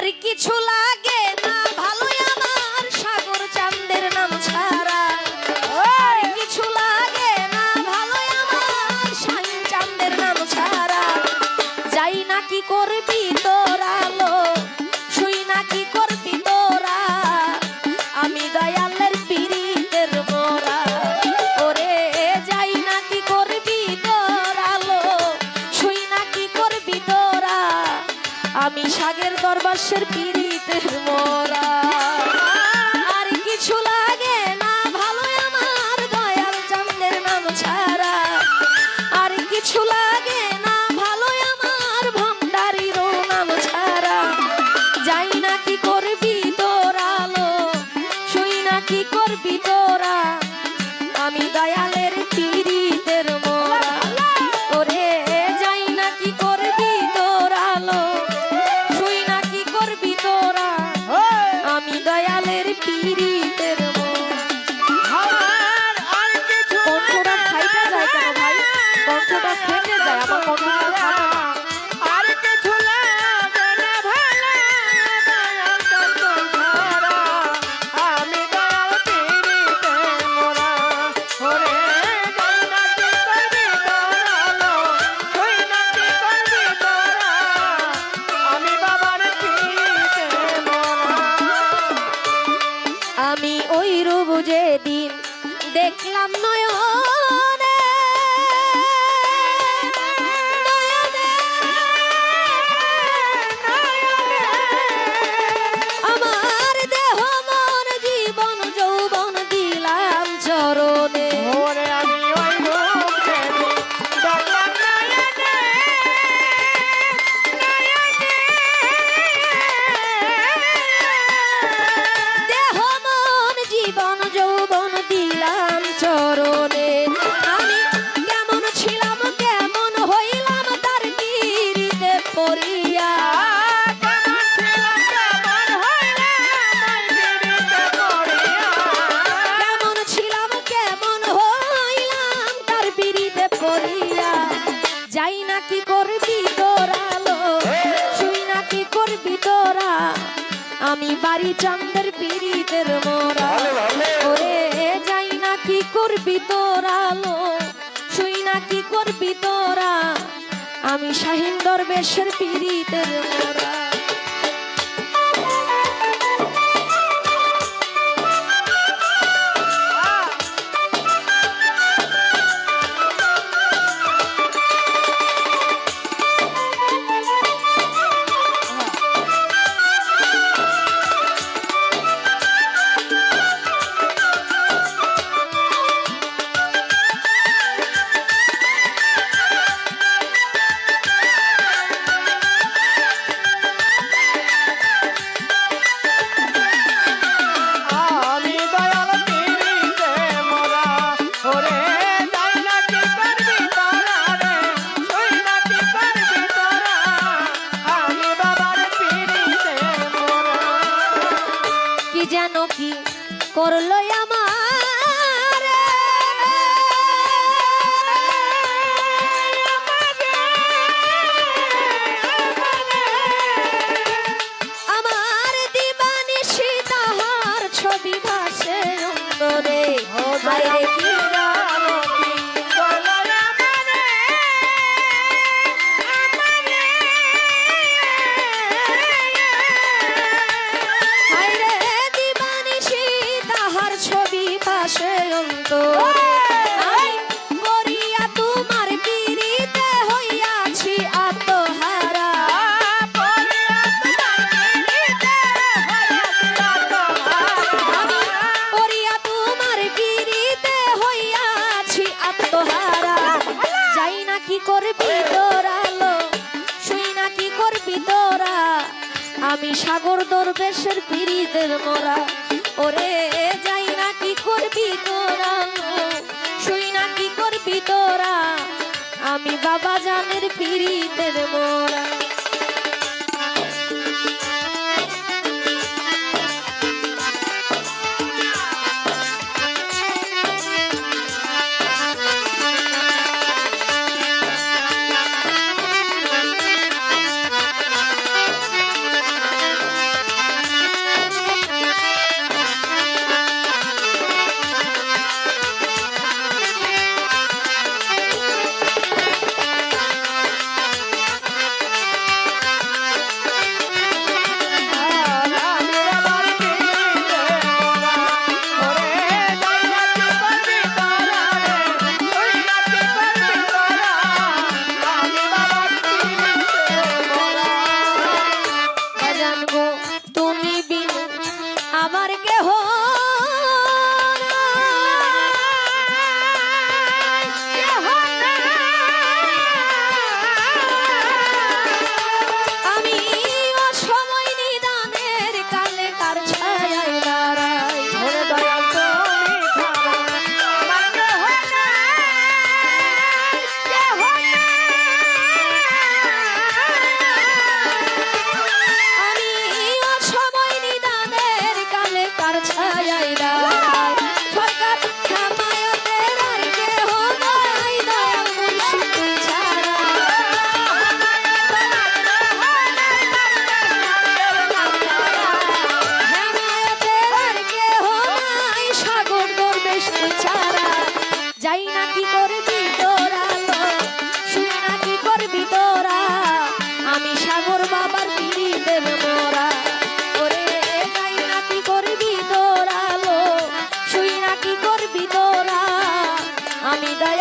আর কিছু লাগ সাগের দরবাসের পিড়িতে মোরা। আর কিছু লাগে দেখলাম নয় বাড়ি চন্দ্রের পিড়িতের মোরা। ওরে যাই না কি করবি তোরা লো শুই না কি করবি তোরা? আমি শাহিন দরবেশের পিড়িতের মোরা। Coral আমি সাগর দরবেশের পিড়িদের মরা। ওরে যাই না কি করবি তোরা? শুই না কি করবি তোরা? আমি বাবা জানের পিড়িদের মরা। আমি